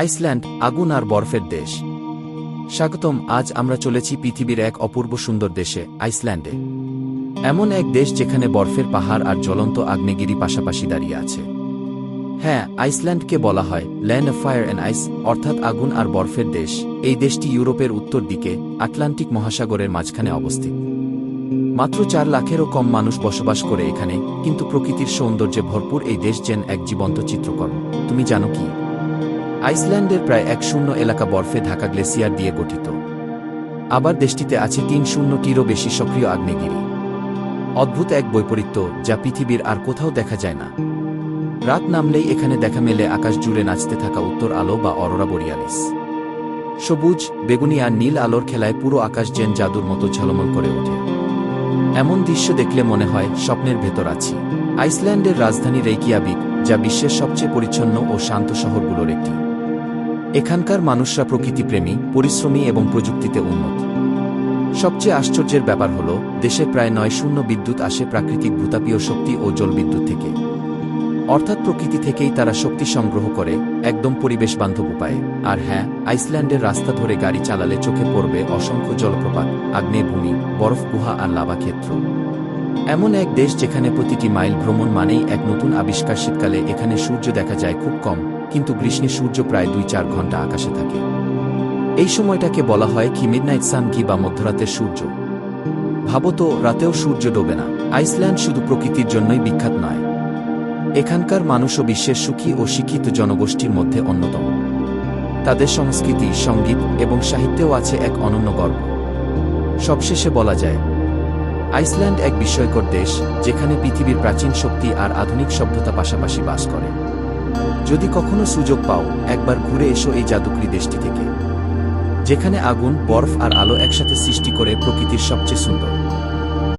Iceland আগুন আর বরফের দেশ। স্বাগতম, আজ আমরা চলেছি পৃথিবীর এক অপূর্ব সুন্দর দেশে, আইসল্যান্ডে। এমন এক দেশ যেখানে বরফের পাহাড় আর জ্বলন্ত আগ্নেয়গিরি পাশাপাশি দাঁড়িয়ে আছে। হ্যাঁ আইসল্যান্ডকে বলা হয় land of fire and ice, অর্থাৎ আগুন আর বরফের দেশ। এই দেশটি ইউরোপের উত্তর দিকে, আটলান্টিক মহাসাগরের মাঝখানে অবস্থিত। মাত্র চার লাখেরও কম মানুষ বসবাস করে এখানে, কিন্তু প্রকৃতির সৌন্দর্যে ভরপুর এই দেশ যেন এক জীবন্ত চিত্রকর্ম। তুমি জানো কি? আইসল্যান্ডের প্রায় এক শূন্য এলাকা বরফে ঢাকা গ্লেসিয়ার দিয়ে গঠিত। আবার দেশটিতে আছে তিন শূন্যটিরও বেশি সক্রিয় আগ্নেয়গিরি। অদ্ভুত এক বৈপরীত্য যা পৃথিবীর আর কোথাও দেখা যায় না। রাত নামলেই এখানে দেখা মেলে আকাশ জুড়ে নাচতে থাকা উত্তর আলো বা অরোরা বরিয়ালিস। সবুজ, বেগুনি আর নীল আলোর খেলায় পুরো আকাশ যেন জাদুর মতো ঝলমল করে ওঠে। এমন দৃশ্য দেখলে মনে হয় স্বপ্নের ভেতর আছি। আইসল্যান্ডের রাজধানী রেইকিয়াবিক, যা বিশ্বের সবচেয়ে পরিচ্ছন্ন ও শান্ত শহরগুলোর একটি। এখানকার মানুষরা প্রকৃতিপ্রেমী পরিশ্রমী এবং প্রযুক্তিতে উন্নত। সবচেয়ে আশ্চর্যের ব্যাপার হল, দেশে প্রায় নয় শূন্য বিদ্যুৎ আসে প্রাকৃতিক ভূতাপীয় শক্তি ও জলবিদ্যুৎ থেকে। অর্থাৎ প্রকৃতি থেকেই তারা শক্তি সংগ্রহ করে, একদম পরিবেশ বান্ধব উপায়ে। আর হ্যাঁ আইসল্যান্ডের রাস্তা ধরে গাড়ি চালালে চোখে পড়বে অসংখ্য জলপ্রপাত, আগ্নেয়ভূমি, বরফ গুহা আর লাভা ক্ষেত্র। এমন এক দেশ যেখানে প্রতিটি মাইল ভ্রমণ মানেই এক নতুন আবিষ্কার শীতকালে এখানে সূর্য দেখা যায় খুব কম। কিন্তু গ্রীষ্মে সূর্য প্রায় দুই চার ঘণ্টা আকাশে থাকে। এই সময়টাকে বলা হয় কি মিডনাইট সান কি বা মধ্যরাতের সূর্য। ভাবো তো রাতেও সূর্য ডোবে না। আইসল্যান্ড শুধু প্রকৃতির জন্যই বিখ্যাত নয়। এখানকার মানুষও বিশ্বের সুখী ও শিক্ষিত জনগোষ্ঠীর মধ্যে অন্যতম। তাদের সংস্কৃতি, সংগীত এবং সাহিত্যেও আছে এক অনন্য গর্ব। সবশেষে বলা যায়, আইসল্যান্ড এক বিস্ময়কর দেশ যেখানে পৃথিবীর প্রাচীন শক্তি আর আধুনিক সভ্যতা পাশাপাশি বাস করে। যদি কখনো সুযোগ পাও, একবার ঘুরে এসো এই জাদুকরি দেশটি থেকে। যেখানে আগুন, বরফ আর আলো একসাথে সৃষ্টি করে প্রকৃতির সবচেয়ে সুন্দর।